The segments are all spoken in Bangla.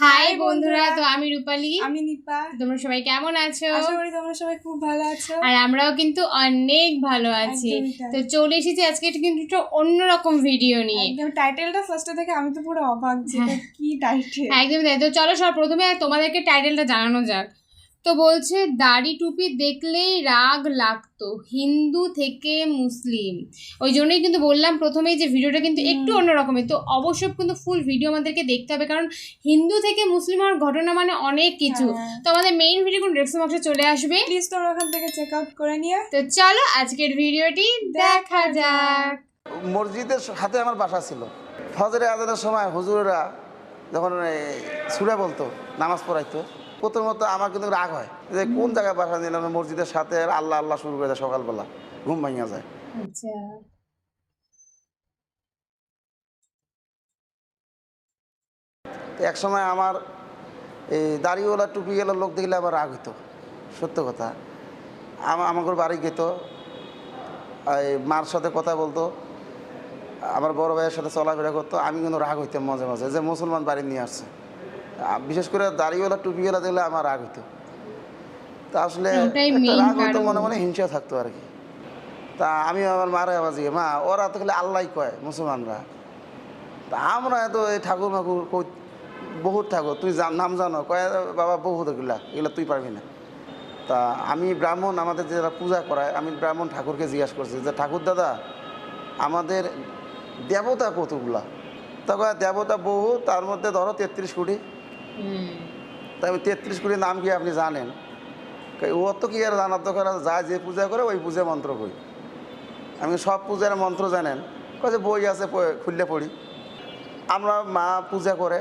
হাই বন্ধুরা। তো আমি রূপালি। আমি নিপা। তোমরা সবাই কেমন আছো? আশা করি তোমরা সবাই খুব ভালো আছো। আর আমরাও কিন্তু অনেক ভালো আছি। তো চলে এসেছি আজকে একটু কিন্তু একটা অন্যরকম ভিডিও নিয়ে। একদম টাইটেলটা ফার্স্টে থেকে আমি তো পুরো অবাক যে কি টাইটেল একদম তাই। তো চলো সব প্রথমে তোমাদেরকে টাইটেলটা জানানো যাক। তো বলছে দাড়ি টুপি দেখলেই রাগ লাগতো হিন্দু থেকে মুসলিম। ওই জন্যই কিন্তু বললাম প্রথমেই যে ভিডিওটা কিন্তু। একটু অন্যরকমের। তো অবশ্যই কিন্তু ফুল ভিডিও আমাদেরকে দেখতে হবে কারণ হিন্দু থেকে মুসলিম হওয়ার ঘটনা মানে অনেক কিছু। হ্যাঁ। তো আমাদের মেইন ভিডিও কোন ডেস্ক বক্সে চলে আসবে? প্লিজ তোমরা ওখান থেকে চেক আউট করে নিয়ে তো চলো আজকের ভিডিওটি দেখা যাক। মসজিদের হাতে আমার বাসা ছিল। ফজরে আজানের সময় হুজুরেরা যখন সুরে বলতো নামাজ পড়াইতো প্রথমত আমার কিন্তু রাগ হয় যে কোন জায়গায় বাসা নিলাম মসজিদের সাথে আল্লাহ আল্লাহ শুরু করে দেয় সকালবেলা ঘুম ভাঙিয়া যায়। আচ্ছা। এক সময় আমার এই দাড়িওয়ালা টুপি গেলা লোক দেখলে আবার রাগ হইতো সত্য কথা। আমা আমাকে বাড়ি গেত এই মার সাথে কথা বলতো আমার বড় ভাইয়ের সাথে চলাফেরা করতো আমি কিন্তু রাগ হইতাম মাঝে মাঝে যে মুসলমান বাড়ি নিয়ে আসছে। বিশেষ করে দাড়িওয়ালা টুপিওয়ালা দেখলে আমার রাগ হতো তা আসলে রাগ কারণ। মনে মনে হিংসা থাকতো আর কি। তা আমি আমার মারে আবার জিজ্ঞে মা ওরা তো খালি আল্লাহ কয় মুসলমানরা? তা আমরা তো এই ঠাকুর মাকুর কই বহুত ঠাকুর তুই নাম জানো? কয় বাবা বহুত এগুলা এগুলা তুই পারবি না। তা আমি ব্রাহ্মণ আমাদের যারা পূজা করায় আমি ব্রাহ্মণ ঠাকুরকে জিজ্ঞাসা করছি যে ঠাকুর দাদা আমাদের দেবতা কতগুলা? তা কয় দেবতা বহু তার মধ্যে ধরো তেত্রিশ কোটি। তাই আমি তেত্রিশ কোটি নাম কি আপনি জানেন? ও তো কি আর জানার দরকার যা যে পূজা করে ওই পূজা মন্ত্র কই? আমি সব পূজার মন্ত্র জানেন। যে বই আছে খুললে পড়ি। আমরা মা পূজা করে।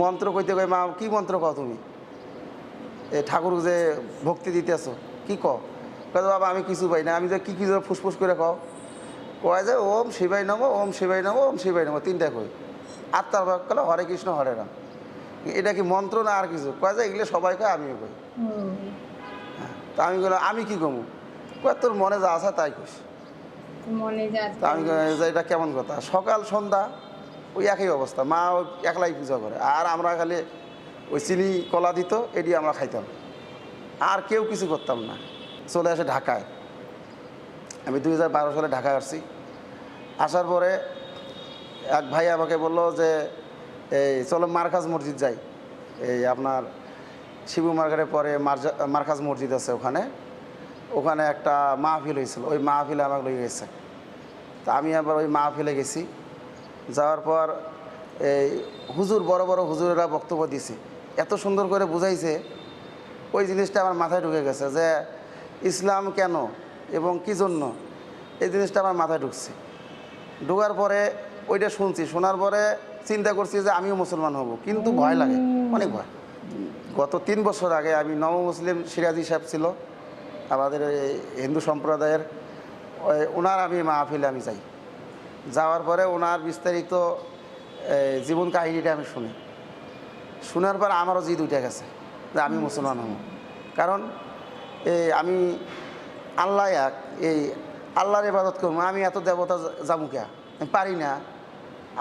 মন্ত্র কইতে কই মা কি মন্ত্র কও তুমি? এ ঠাকুর যে ভক্তি দিতেছো কি কও? যে, বাবা আমি কিছু পাই না। আমি যে কি কি ফুসফুস করে কও? কয় যে ওম শিবাই নম ওম শিবাই নম ওম শিবাই নম। তিনটা কই। আর তারপর কলে হরে কৃষ্ণ হরে রাম। এটা কি মন্ত্র না আর কিছু? কয় যে এগুলো সবাই কয় আমিও কই। তা আমি বললাম আমি কি কমু? কয় তোর মনে যা আছে তাই কইস। তা আমি এটা কেমন কথা? সকাল সন্ধ্যা ওই একই অবস্থা। মা ওই একলাই পূজা করে। আর আমরা খালি ওই চিনি কলা দিত এটি আমরা খাইতাম। আর কেউ কিছু করতাম না। চলে আসে ঢাকায়। আমি দুই হাজার বারো সালে ঢাকায় আসছি। আসার পরে এক ভাই আমাকে বলল যে এই, চলো মার্কাজ মসজিদ যাই। এই, আপনার শিবু মার্কেটের পরে মার্কাজ মসজিদ আছে ওখানে। ওখানে একটা মাহফিল হয়েছিল, ওই মাহফিলে আমাকে লয়ে গেছে। তা আমি আবার ওই মাহফিলে গেছি। যাওয়ার পর এই হুজুর, বড় বড় হুজুরেরা বক্তব্য দিছে। এত সুন্দর করে বুঝাইছে, ওই জিনিসটা আমার মাথায় ঢুকে গেছে যে ইসলাম কেন এবং কি জন্য এই জিনিসটা আমার মাথায় ঢুকছে। ঢুকার পরে ওইটা শুনছি, শোনার পরে চিন্তা করছি যে আমিও মুসলমান হব, কিন্তু ভয় লাগে, অনেক ভয়। গত তিন বছর আগে আমি নব মুসলিম সিরাজি সাহেব ছিল, আমাদের হিন্দু সম্প্রদায়ের ওনার আমি মাহফিলে আমি যাই। যাওয়ার পরে ওনার বিস্তারিত জীবন কাহিনীটা আমি শুনি। শোনার পর আমারও জিদ উঠে গেছে যে আমি মুসলমান হব। কারণ এই আমি আল্লাহ এক, এই আল্লাহর ইবাদত করব, আমি এত দেবতা যাব কে? আমি পারি না।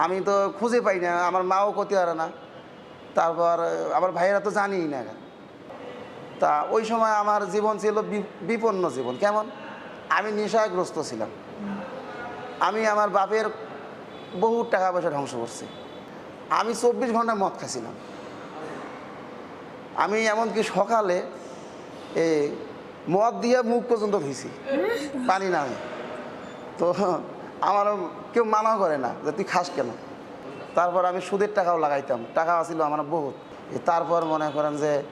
আমি তো খুঁজে পাই না, আমার মাও করতে পারে না। তারপর, আমার ভাইয়েরা তো জানিই না তা ওই সময় আমার জীবন ছিল বিপন্ন জীবন। কেমন? আমি নেশাগ্রস্ত ছিলাম। আমি আমার বাপের বহু টাকা পয়সা ধ্বংস করছি। আমি চব্বিশ ঘণ্টা মদ খাইছিলাম। আমি এমনকি সকালে এই মদ দিয়ে মুখ পর্যন্ত ধুইছি। পানি নামে তো আমারও কেউ মানা করে না যে তুই খাস কেন? তারপর আমি সুদের টাকাও লাগাইতাম। টাকা ছিল আমার বহুত। তারপর মনে করেন যে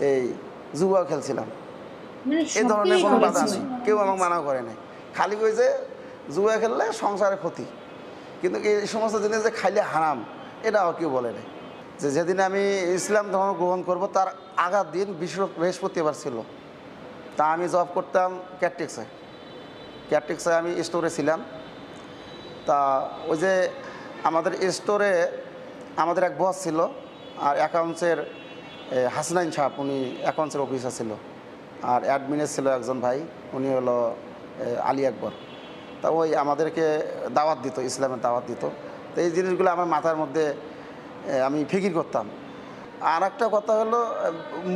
এই জুয়া খেলছিলাম। মানে এই ধরনের কোনো বাধা। নেই। কেউ আমাকে মানা করে নাই। খালি ওই যে জুয়া খেললে সংসারে ক্ষতি। কিন্তু এই সমস্ত জিনিস যে খাইলে হারাম এটাও কেউ বলে নাই। যে যেদিন আমি ইসলাম ধর্ম গ্রহণ করব তার আগার দিন বিশ্ব বৃহস্পতিবার ছিল। তা আমি জব করতাম ক্যাটটেক্সে ক্যাটটেক্সে আমি স্টোরে ছিলাম। তা ওই যে আমাদের স্টোরে আমাদের এক বস ছিল আর অ্যাকাউন্টসের হাসনাইন সাহেব, উনি অ্যাকাউন্টসের অফিসার ছিল। আর অ্যাডমিনের ছিল একজন ভাই, উনি হলো আলী আকবর। তা ওই আমাদেরকে দাওয়াত দিত, ইসলামের দাওয়াত দিত। তো এই জিনিসগুলো আমার মাথার মধ্যে আমি ফিকির করতাম। আর একটা কথা হলো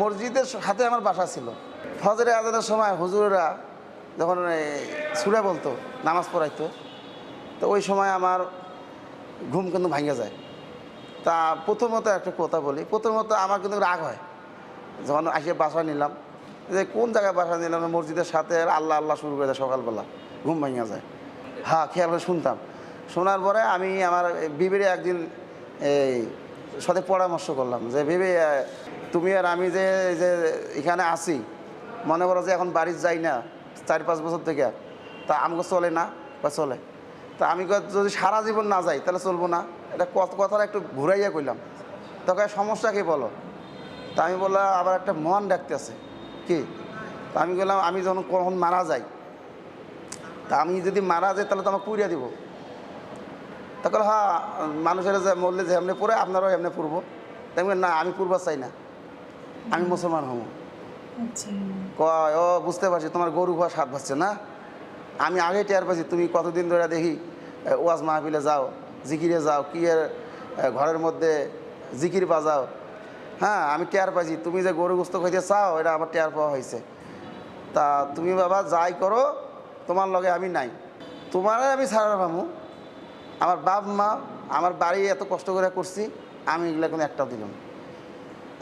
মসজিদের হাতে আমার বাসা ছিল। ফজরে আজানের সময় হুজুরেরা যখন সুরে বলতো, নামাজ পড়াইতো তো ওই সময় আমার ঘুম কিন্তু ভাঙে যায়। তা প্রথমত একটা কথা বলি, প্রথমত আমার কিন্তু রাগ হয়। যখন আসে বাসা নিলাম, যে কোন জায়গায় বাসা নিলাম? মসজিদের সাথে আল্লাহ আল্লাহ শুরু করে দেয় সকালবেলা, ঘুম ভাঙা যায়। হ্যাঁ খেয়াল করে শুনতাম। শোনার পরে আমি আমার বিবিরে একদিন এই সাথে পরামর্শ করলাম যে ভেবে তুমি আর আমি যে যে এখানে আসি মনে করো যে এখন বাড়ি যাই না, চার পাঁচ বছর থেকে, তা আমাকে চলে না বা চলে? তা আমি যদি সারা জীবন না যাই তাহলে চলবো না। এটা কত কথাটা একটু ঘুরাইয়া কইলাম। তখন সমস্যা কি বলো? তা আমি বললাম আবার একটা মন ডাকতেছে কি? তা আমি বললাম আমি যখন কখন মারা যাই তা আমি যদি মারা যাই তাহলে তো আমাকে পুড়িয়ে দিব। তখন হ্যাঁ মানুষের যে মরলে যে এমনি পড়ে আপনারাও এমনি পড়ব। তাই আমি না আমি পূর্বা চাই না। আমি মুসলমান হব। আচ্ছা। কয় ও বুঝতে পারছি তোমার গরু ঘোয়া স্বাদ পাচ্ছে না? আমি আগে টের পাচ্ছি তুমি কতদিন ধরে দেখি ওয়াজ মাহফিলে যাও, জিকিরে যাও, কি ঘরের মধ্যে জিকির বাজাও। হ্যাঁ আমি টের পাইছি, তুমি যে গরু গোস্ত খাইতে চাও, এটা আমার টের পাওয়া হয়েছে তা তুমি বাবা যাই করো, তোমার লগে আমি নাই। তোমারে আমি ছাড়া ভাবু আমার বাপ মা, আমার বাড়ি এত কষ্ট করে করছি, আমি এগুলো কোনো একটাও দিলাম।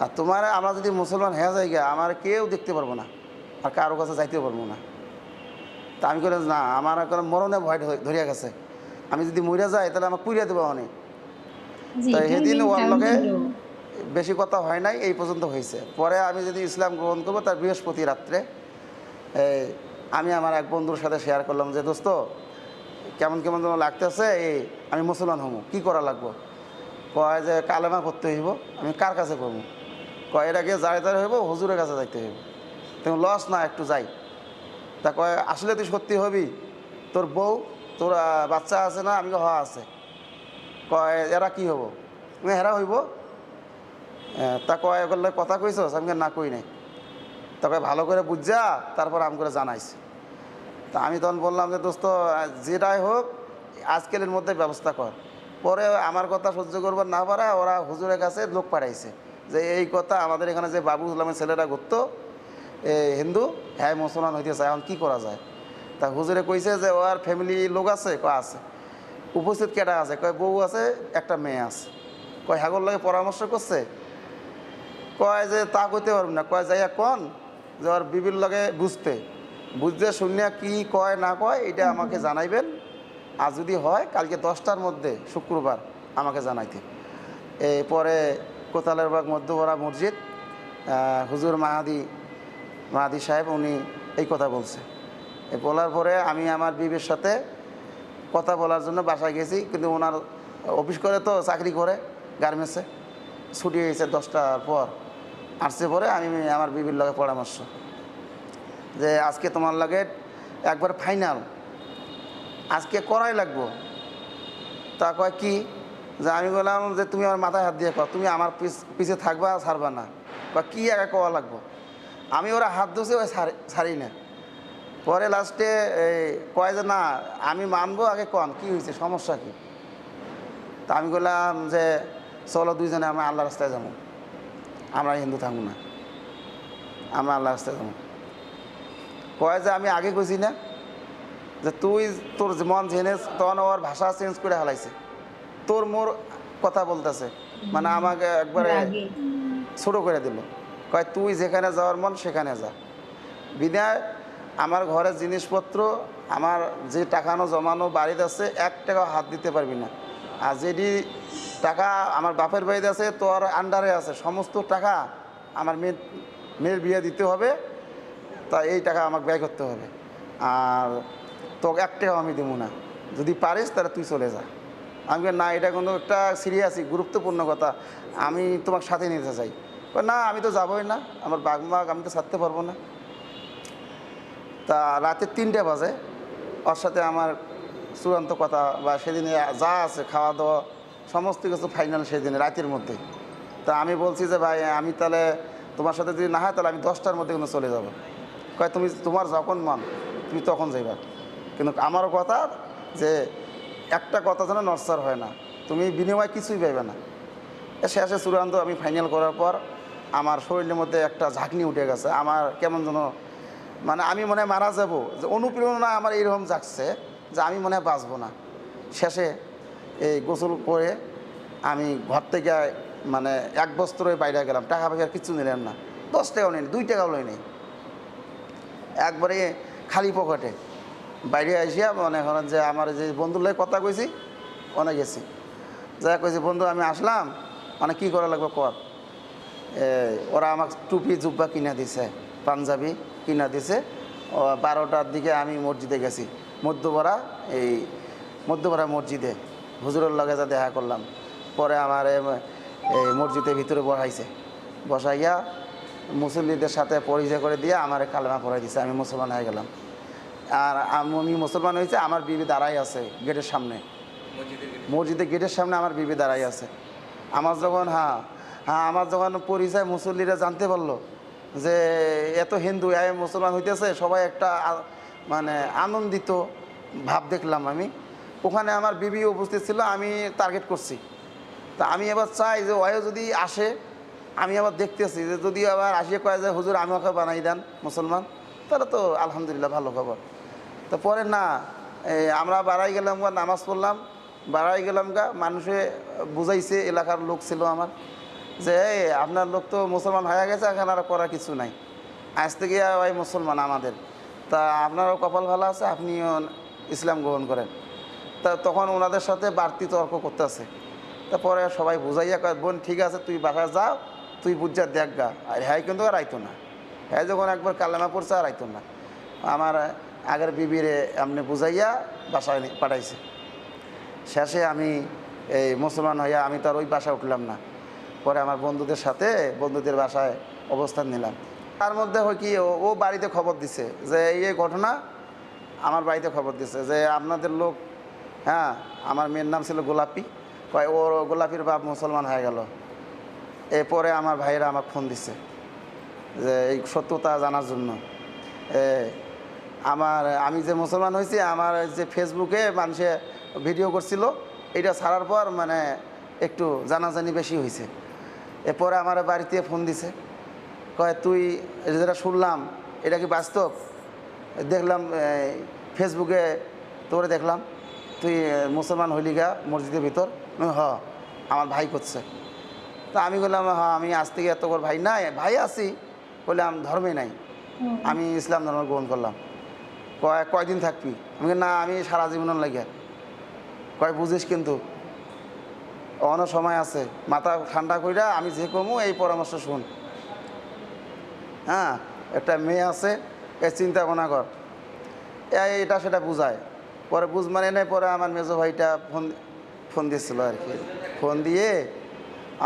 আর তোমার আমরা যদি মুসলমান হয়ে যাই গা আমার কেউ দেখতে পারব না, আর কারও কাছে যাইতে পারব না। তা আমি করে না আমার এখন মরণে ভয় ধরিয়া গেছে। আমি যদি মরিয়া যাই তাহলে আমার পুড়িয়া দেবো অনেক তো সেদিন ওর লগে বেশি কথা হয় নাই এই পর্যন্ত হয়েছে পরে আমি যদি ইসলাম গ্রহণ করব তার বৃহস্পতি রাত্রে আমি আমার এক বন্ধুর সাথে শেয়ার করলাম যে দোস্ত কেমন কেমন যেন লাগতেছে এই আমি মুসলমান হব কী করা লাগবো? কয় যে কালেমা করতে হইব আমি কার কাছে করব কয় এটা গিয়ে যাই যাই হইব হুজুরের কাছে যাইতে হইব। তুমি লস না একটু যাই। তা কয়, আসলে তুই সত্যি হবি? তোর বউ, তোর বাচ্চা আছে না? আমি হওয়া আছে। কয়, এরা কি হব? হেরা হইব? তা কয় করলে কথা কইছ আমি না, কই নাই। তা কয়, ভালো করে বুঝা, তারপর আমি করে জানাইছি। তা আমি তখন বললাম যে, দোস্ত, যেটাই হোক, আজকালের মধ্যে ব্যবস্থা কর। পরে আমার কথা সহ্য করবার না পারা, ওরা হুজুরের কাছে লোক পাঠাইছে যে, এই কথা আমাদের এখানে যে বাবু ইসলামের ছেলেরা ঘুরতো হিন্দু? হ্যাঁ মুসলমান হইতে চায় এখন কী করা যায়? তা হুজুরে কইছে যে, ওর ফ্যামিলি লোক আছে? কয়, আছে। উপস্থিত কেটা আছে? কয়, বউ আছে, একটা মেয়ে আছে। কয় হাগর লাগে পরামর্শ করছে? কয় যে, তা কইতে পারব না। কয়, যাইয়া কন যে, ওর বিবির লগে বুঝতে। বুঝতে শুনিয়া কি কয়, না কয়, এটা আমাকে জানাইবেন। আর যদি হয়, কালকে দশটার মধ্যে, শুক্রবার, আমাকে জানাইতে। এই পরে কোতালের বাগ মধ্যবরা মসজিদ হুজুর মাহাদি মাহাদি সাহেব উনি এই কথা বলছে। বলার পরে আমি আমার বিবির সাথে কথা বলার জন্য বাসায় গেছি, কিন্তু ওনার অফিস করে তো, চাকরি করে গার্মেন্টসে। ছুটি হয়েছে দশটার পর। আসছে পরে আমি আমার বিবির লগে পরামর্শ। যে আজকে তোমার লাগে একবার ফাইনাল আজকে করাই লাগবো। তা কয় কি? যে আমি বললাম যে তুমি আমার মাথায় হাত দিয়ে কর, তুমি আমার পিছ পিছে থাকবা আর ছাড়বা না। বা কী একা কওয়া লাগবো? আমি ওরা হাত ধুছে ওই ছাড়ি- না। পরে লাস্টে কয় যে না আমি মানবো আগে কন কি হয়েছে সমস্যা কি? তা আমি বললাম যে চলো দুইজনে আমরা আল্লাহ রাস্তায় যাব। আমরা হিন্দু থাকব না। আমরা আল্লাহ রাস্তায় যাব। কয় যে আমি আগে কইছি না যে তুই তোর মন জেনে তখন ওর ভাষা চেঞ্জ করে হালাইছে তোর মোর কথা বলতেছে। মানে আমাকে একবারে। ছোট করে দিল। কয়, তুই যেখানে যাওয়ার মন, সেখানে যা। বিদায় আমার ঘরের জিনিসপত্র, আমার যে টাকানো, জমানো বাড়িতে আছে, এক টাকা হাত দিতে পারবি না। আর যেটি টাকা আমার বাপের বাড়িতে আছে, তোর আন্ডারে আছে। সমস্ত টাকা আমার মেয়ের মেয়ের বিয়ে দিতে হবে। তা এই টাকা আমাকে ব্যয় করতে হবে। আর তোকে এক টাকাও আমি দেবো না। যদি পারিস, তাহলে তুই চলে যা। আমি না, এটা কোনো একটা সিরিয়াসই গুরুত্বপূর্ণ কথা। আমি তোমার সাথে নিতে চাই। না, আমি তো যাবোই না। আমার বাঘ মাগ আমি তো ছাড়তে পারব না। তা রাতে তিনটে বাজে। ওর সাথে আমার চূড়ান্ত কথা বা সেদিনে যা আছে খাওয়া দাওয়া সমস্ত কিছু ফাইনাল সেদিনে, রাতের মধ্যে। তা আমি বলছি যে, ভাই, আমি তাহলে তোমার সাথে যদি না হয়, তাহলে আমি দশটার মধ্যে কিন্তু চলে যাব। কয়, তুমি, তোমার যখন মন, তুমি তখন যাইবা। কিন্তু আমারও কথা যে, একটা কথা যেন নরসার হয় না। তুমি বিনিময় কিছুই পাইবে না। শেষে চূড়ান্ত আমি ফাইনাল করার পর আমার শরীরের মধ্যে একটা ঝাঁকনি উঠে গেছে। আমার কেমন যেন মানে আমি মনে মারা যাব। যে অনুপ্রেরণা আমার এইরকম জাগছে যে আমি মনে হয় বাঁচবো না। শেষে এই গোসল করে আমি ঘর থেকে মানে এক বস্ত্রে বাইরে গেলাম। টাকা পয়সা কিচ্ছু নিলাম না। দশ টাকাও নেই দুই টাকাও নেই একবারে খালি পকেটে। বাইরে আসিয়া মনে করেন যে আমার যে বন্ধুর লাগে কথা কইছি, অনেক গেছি। যা কইছি, বন্ধু, আমি আসলাম। মানে কি করা লাগবে কর? ওরা আমাকে টুপি জুব্বা কিনা দিছে পাঞ্জাবি কিনা দিছে। ও বারোটার দিকে আমি মসজিদে গেছি। মধ্যপাড়া এই মধ্যপাড়া মসজিদে। হুজুরের লগে যা দেখা করলাম। পরে আমার এই মসজিদের ভিতরে বসাইছে। বসাইয়া মুসল্লিদের সাথে পরিচয় করে দিয়ে আমার কালেমা পড়াই দিছে। আমি মুসলমান হয়ে গেলাম। আর আমি মুসলমান হয়েছে আমার বিবি দাঁড়াই আছে গেটের সামনে। মসজিদের গেটের সামনে আমার বিবি দাঁড়াই আছে। আমার যখন হ্যাঁ হ্যাঁ আমার যখন পরিচয় মুসল্লিরা জানতে পারল যে এত হিন্দু, এ মুসলমান হইতেছে, সবাই একটা মানে আনন্দিত ভাব দেখলাম আমি। ওখানে আমার বিবি উপস্থিত ছিল, আমি টার্গেট করছি। তা আমি এবার চাই যে ওয়ও যদি আসে, আমি আবার দেখতেছি যে যদি আবার আসিয়ে কয় যে হুজুর আমাকে বানাই দেন, মুসলমান? তাহলে তো আলহামদুলিল্লাহ ভালো খবর। তো পরে না আমরা বাড়াই গেলাম গা, নামাজ পড়লাম। বাড়াই গেলাম গা, মানুষে বুঝাইছে, এলাকার লোক ছিল আমার। যে, এই, আপনার লোক তো মুসলমান হয়ে গেছে, এখন আর করার কিছু নাই। আজ থেকে ওই মুসলমান আমাদের। তা আপনারও কপাল ভালো আছে, আপনিও ইসলাম গ্রহণ করেন। তা তখন ওনাদের সাথে বাড়তি তর্ক করতেছে তারপরে সবাই বুঝাইয়া কয়, বোন, ঠিক আছে, তুই বাসায় যাও, তুই বুঝা দেখ গা। আর হ্যাঁ কিন্তু আর আইতো না। হ্যাঁ যখন একবার কালেমা পড়ছে, আর আইতো না। আমার আগের বিবিরে আপনি বুঝাইয়া বাসায় পাঠাইছে। শেষে আমি এই মুসলমান হইয়া আমি তো আর ওই বাসায় উঠলাম না। পরে আমার বন্ধুদের সাথে বন্ধুদের বাসায় অবস্থান নিলাম। তার মধ্যে হয় কি ও- ও বাড়িতে খবর দিছে যে এই ঘটনা আমার বাড়িতে খবর দিছে যে আপনাদের লোক হ্যাঁ আমার মেয়ের নাম ছিল গোলাপি। কয় ওর গোলাপির বাপ মুসলমান হয়ে গেল। এরপরে আমার ভাইয়েরা আমাকে ফোন দিছে যে এই সত্যতা জানার জন্য। এ, আমার আমি যে মুসলমান হয়েছি আমার যে ফেসবুকে মানুষে ভিডিও করছিল এটা ছাড়ার পর মানে একটু জানাজানি বেশি হয়েছে। এরপরে আমার বাড়িতে ফোন দিছে। কয় তুই এটা যেটা শুনলাম এটা কি বাস্তব? দেখলাম ফেসবুকে তোরে দেখলাম তুই মুসলমান হইলি গা মসজিদের ভিতর? হ আমার ভাই করছে। তা আমি বললাম হ্যাঁ আমি আজ থেকে এত বড় ভাই নাই ভাই আছি। বললাম ধর্মে নাই। আমি ইসলাম ধর্ম গ্রহণ করলাম। কয় কয়দিন থাকবি? আমি না আমি সারা জীবনের লাগে কয় বুঝিস কিন্তু অন্য সময় আছে, মাথা ঠান্ডা কইরা আমি যে কমু, এই পরামর্শ শুন। হ্যাঁ একটা মেয়ে আছে, এ চিন্তা ভাবনা কর। এটা সেটা বুঝায়। পরে বুঝ মানে নেই, পরে আমার মেজো ভাইটা ফোন ফোন দিয়েছিল আর কি। ফোন দিয়ে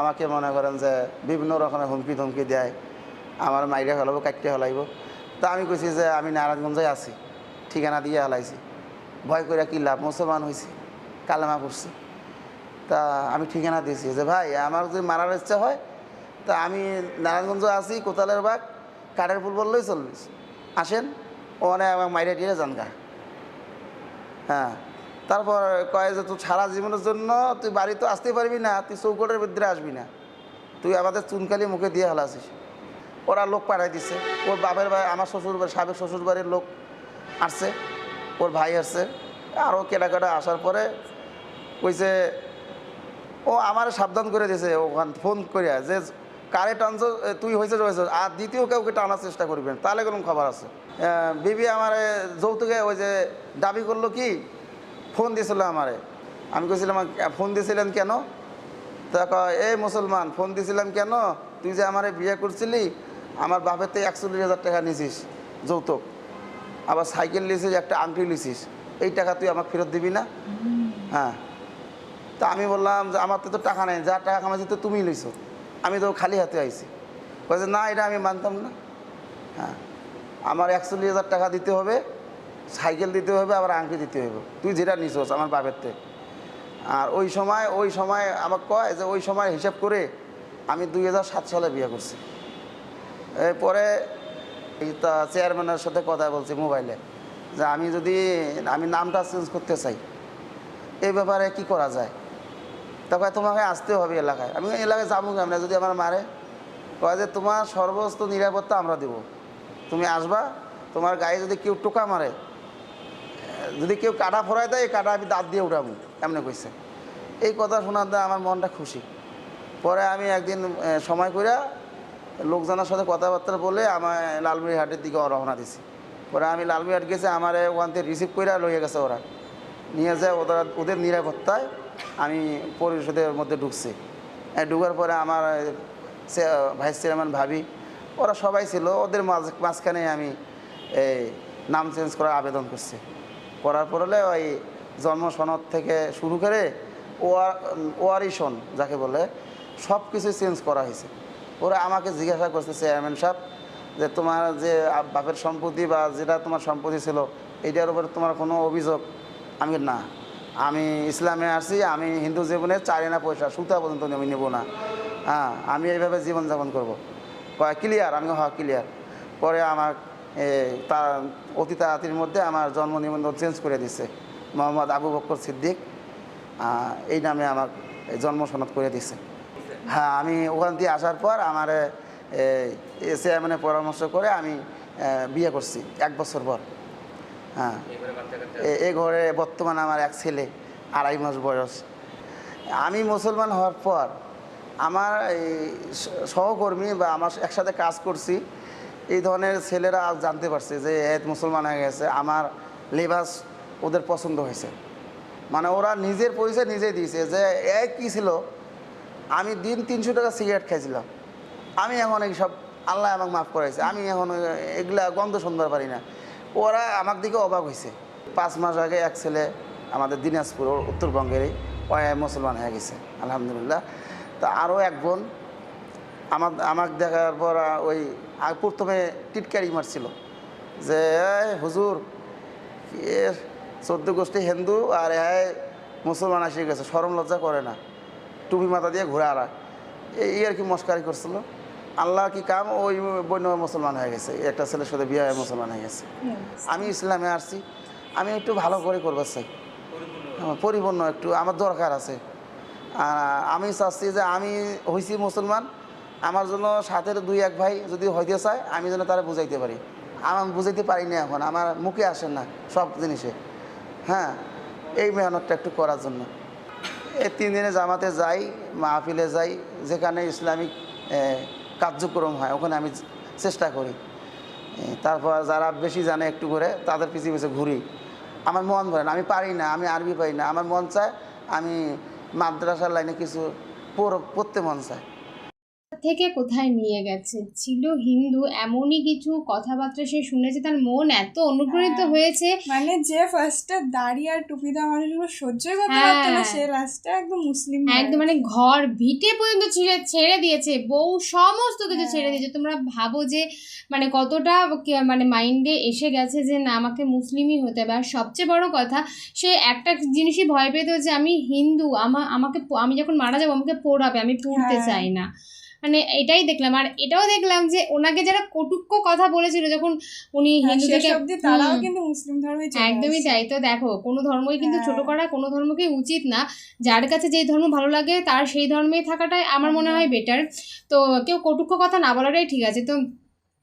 আমাকে মনে করেন যে বিভিন্ন রকমের হুমকি ধমকি দেয়। আমার মাইরে হলাব কাটতে হলাইব তা আমি কইছি যে আমি নারায়ণগঞ্জে আছি, ঠিকানা দিয়ে হালাইছি ভয় করে কি লাভ, মুসলমান হয়েছি কালেমা পড়ছি। তা আমি ঠিকানা দিয়েছি যে, ভাই, আমার যদি মারার ইচ্ছা হয়, তা আমি নারায়ণগঞ্জ আছি, কোতালের বাগ, কাঠের ফুল বললেই চলবিস আসেন, ওখানে আমার মাইরে টিরে যান গা। হ্যাঁ তারপর কয় যে তুই সারা জীবনের জন্য তুই বাড়ি তো আসতে পারবি না, তুই চৌকটের ভিতরে আসবি না। তুই আমাদের চুনকালি মুখে দিয়ে হালাসিস। ওরা লোক পাঠাই দিছে। ওর বাপের ভাই আমার শ্বশুর বাড়ি সাবেক শ্বশুর বাড়ির লোক আসছে, ওর ভাই আসছে। আরও কেটাকাটা আসার পরে কইছে ও আমার সাবধান করে দিয়েছে ওখান ফোন করিয়া যে কারে টানছ এ, তুই হয়েছে রয়েছে আর দ্বিতীয় কাউকে টানার চেষ্টা করবেন তাহলে কোনো খবর আছে। বিবি আমার যৌতুকে ওই যে দাবি করল কি ফোন দিয়েছিল আমারে। আমি কইছিলাম ফোন দিয়েছিলেন কেন? তা কয় এই মুসলমান ফোন দিয়েছিলাম কেন? তুই যে আমারে বিয়ে করছিলি আমার বাপের থেকে একচল্লিশ হাজার টাকা নিছিস যৌতুক। আবার সাইকেল লিছিস একটা আংটি লিছিস এই টাকা তুই আমাকে ফেরত দিবি না? হ্যাঁ। তা আমি বললাম যে, আমার তো টাকা নেই, যা টাকা কামাইছি তো তুমি লইছো। আমি তো খালি হাতে আইছি। বলছে না, এটা আমি মানতাম না। হ্যাঁ আমার একচল্লিশ হাজার টাকা দিতে হবে, সাইকেল দিতে হবে, আবার আংটি দিতে হবে তুই যেটা নিছোস আমার বাপের থেকে। আর ওই সময় ওই সময় আমাকে কয় যে, ওই সময় হিসাব করে আমি দুই হাজার সাত সালে বিয়ে করছি। এরপরে তা চেয়ারম্যানের সাথে কথা বলছি মোবাইলে, যে, আমি যদি, আমি নামটা চেঞ্জ করতে চাই এই ব্যাপারে কি করা যায়? তারপরে তোমাকে আসতে হবে এলাকায়। আমি এলাকায় যাব কেমন? যদি আমার মারে, কয় যে তোমার সর্বস্ত নিরাপত্তা আমরা দেবো। তুমি আসবা, তোমার গায়ে যদি কেউ টোকা মারে, যদি কেউ কাটা ফোরায় দেয়, এই কাটা আমি দাঁত দিয়ে উঠাবো এমনি কইছে? এই কথা শোনার দ্বারা আমার মনটা খুশি। পরে আমি একদিন সময় করে লোকজনের সাথে কথাবার্তা বলে আমার লালমুড়ি হাটের দিকে রওনা দিছি। পরে আমি লালমুড়ি হাট গেছে, আমার ওখান থেকে রিসিভ করে লইয়ে গেছে ওরা। নিয়ে যায় ওরা ওদের নিরাপত্তায়। আমি পরিষদের মধ্যে ঢুকছি। ঢুকার পরে আমার ভাইস চেয়ারম্যান ভাবি, ওরা সবাই ছিল, ওদের মাঝ, মাঝখানে আমি এই নাম চেঞ্জ করার আবেদন করছি। করার পরে ওই জন্ম সনদ থেকে শুরু করে ওয়ার ওয়ারিশন যাকে বলে সব কিছু চেঞ্জ করা হয়েছে। ওরা আমাকে জিজ্ঞাসা করছে, চেয়ারম্যান সাহেব, যে তোমার যে বাপের সম্পত্তি বা যেটা তোমার সম্পত্তি ছিল, এটার উপরে তোমার কোনো অভিযোগ? আমি না। আমি ইসলামে আসছি, আমি হিন্দু জীবনে চাই না পয়সা, সুতা পর্যন্ত আমি নেব না। হ্যাঁ আমি এইভাবে জীবনযাপন করব। কয় ক্লিয়ার আমি হ্যাঁ ক্লিয়ার পরে আমার তার অতি তাড়াতাড়ির মধ্যে আমার জন্ম নিবন্ধন চেঞ্জ করে দিছে, মোহাম্মদ আবু বক্কর সিদ্দিক। এই নামে আমার জন্ম সনদ করে দিছে। হ্যাঁ আমি ওখান দিয়ে আসার পর আমার মানে পরামর্শ করে আমি বিয়ে করছি, এক বছর পর। হ্যাঁ। এ- ঘরে বর্তমানে আমার এক ছেলে আড়াই মাস বয়স। আমি মুসলমান হওয়ার পর আমার এই সহকর্মী বা আমার একসাথে কাজ করছি এই ধরনের ছেলেরা আজ জানতে পারছে যে এত মুসলমান হয়ে গেছে আমার লেবাস ওদের পছন্দ হয়েছে। মানে ওরা নিজের পরিচয় নিজেই দিয়েছে যে এ কী ছিল? আমি দিন তিনশো টাকা সিগারেট খাইছিলাম। আমি এখন এই সব আল্লাহ আমাকে মাফ করাইছে। আমি এখন এগুলা গন্ধ সুন্দর পারি না। ওরা আমার দিকে অবাক হয়েছে পাঁচ মাস আগে এক ছেলে আমাদের দিনাজপুর ও মুসলমান হয়ে গেছে, আলহামদুলিল্লাহ। তা আরও এক বোন আমার আমাকে দেখার পর ওই প্রথমে টিটকারি মারছিল যে, "এই হুজুর চোদ্দ গোষ্ঠী হিন্দু আর এ মুসলমান এসে গেছে সরম লজ্জা করে না। টুপি মাথা দিয়ে ঘুরে আড়া। এই আর কি মস্কারি করছিল। আল্লাহ কি কাম? ওই বন্য মুসলমান হয়ে গেছে। একটা ছেলের সাথে বিয়ে হয়ে মুসলমান হয়ে গেছে। আমি ইসলামে আসছি। আমি একটু ভালো করে করবার চাই আমার পরিপূর্ণ একটু। আমার দরকার আছে। আর আমি চাচ্ছি যে আমি হয়েছি মুসলমান। আমার জন্য সাথের দুই এক ভাই যদি হইতে চায়, আমি যেন তারা বুঝাইতে পারি। আমার বুঝাইতে পারি না এখন। আমার মুখে আসে না সব জিনিসে। হ্যাঁ এই মেহনতটা একটু করার জন্য। এই তিন দিনে জামাতে যাই, মাহফিলে যাই, যেখানে ইসলামিক কার্যক্রম হয়, ওখানে আমি চেষ্টা করি। তারপর যারা বেশি জানে একটু করে, তাদের পিছিয়ে পিছিয়ে ঘুরি। আমার মন ভরে না, আমি পারি না, আমি আরবি পারি না। আমার মন চায় আমি মাদ্রাসার লাইনে কিছু পড়- পড়তে মন চায়। থেকে কোথায় নিয়ে গেছে ছিল হিন্দু এমনই কিছু কথাবার্তা সে শুনেছে তার মন এত অনুপ্রাণিত হ্যাঁ। হয়েছে মানে যে ফার্স্টে দাড়ি আর টুপি দেওয়া মানুষগুলো সহ্যই করতে হ্যাঁ। পারতো না সে লাস্টে একদম মুসলিম একদম মানে ঘর ভিটে পর্যন্ত ছেড়ে ছেড়ে দিয়েছে বউ সমস্ত কিছু হ্যাঁ। ছেড়ে দিয়েছে তোমরা ভাবো যে মানে কতটা মানে মাইন্ডে এসে গেছে যে না আমাকে মুসলিমই হতে হবে আর সবচেয়ে বড় কথা সে একটা জিনিসই ভয় পেত যে আমি হিন্দু আমা আমাকে আমি যখন মারা যাব আমাকে পোড়াবে আমি পুড়তে হ্যাঁ। চাই না মানে এটাই দেখলাম। আর এটাও দেখলাম যে ওনাকে যারা কটুক্য কথা বলেছিল যখন উনি হ্যাঁ, হিন্দু থেকে তারাও কিন্তু মুসলিম ধর্মে একদমই। তাই। তো দেখো কোনো ধর্মই কিন্তু ছোট হ্যাঁ। করা কোনো ধর্মকে উচিত না। যার কাছে যেই ধর্ম ভালো লাগে তার সেই ধর্মেই থাকাটাই আমার মনে হয় বেটার তো কেউ কটুক্ষ কথা না বলাটাই ঠিক আছে। তো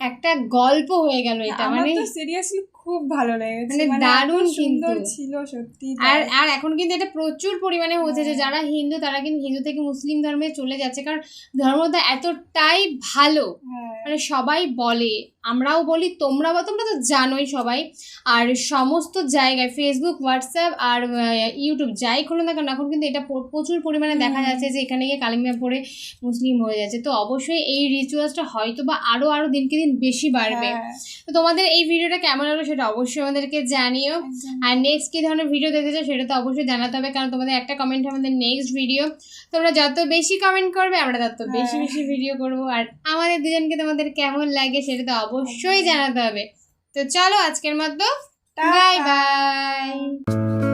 একটা গল্প হয়ে গেল এটা মানে সিরিয়াসলি খুব ভালো লেগেছে। মানে মানে দারুণ সুন্দর ছিল সত্যি আর আর এখন কিন্তু এটা প্রচুর পরিমাণে হচ্ছে যে হ্যাঁ। যারা হিন্দু তারা কিন্তু হিন্দু থেকে মুসলিম ধর্মে চলে যাচ্ছে। কারণ ধর্মটা এতটাই ভালো। হ্যাঁ। মানে সবাই বলে আমরাও বলি তোমরা বা তোমরা তো জানোই সবাই। আর সমস্ত জায়গায় ফেসবুক হোয়াটসঅ্যাপ আর ইউটিউব যাই খোলো না কেন এখন কিন্তু এটা প্রচুর পরিমাণে দেখা যাচ্ছে যে এখানে গিয়ে কালিমা পড়ে মুসলিম হয়ে যাচ্ছে। তো অবশ্যই এই রিচুয়ালসটা হয়তো বা আরও আরও দিনকে দিন বেশি বাড়বে। হ্যাঁ, তো তোমাদের এই ভিডিওটা কেমন লাগল সেটা অবশ্যই আমাদেরকে জানিও। আর নেক্সট কী ধরনের ভিডিও দেখতে চাও সেটা তো অবশ্যই জানাতে হবে কারণ তোমাদের একটা কমেন্ট আমাদের নেক্সট ভিডিও তোমরা যত বেশি কমেন্ট করবে আমরা তত বেশি হ্যাঁ। বেশি ভিডিও করব। আর আমাদের দুজনকে তোমাদের কেমন লাগে সেটা তো অবশ্যই জানাতে হবে। তো চলো আজকের মতো বাই বাই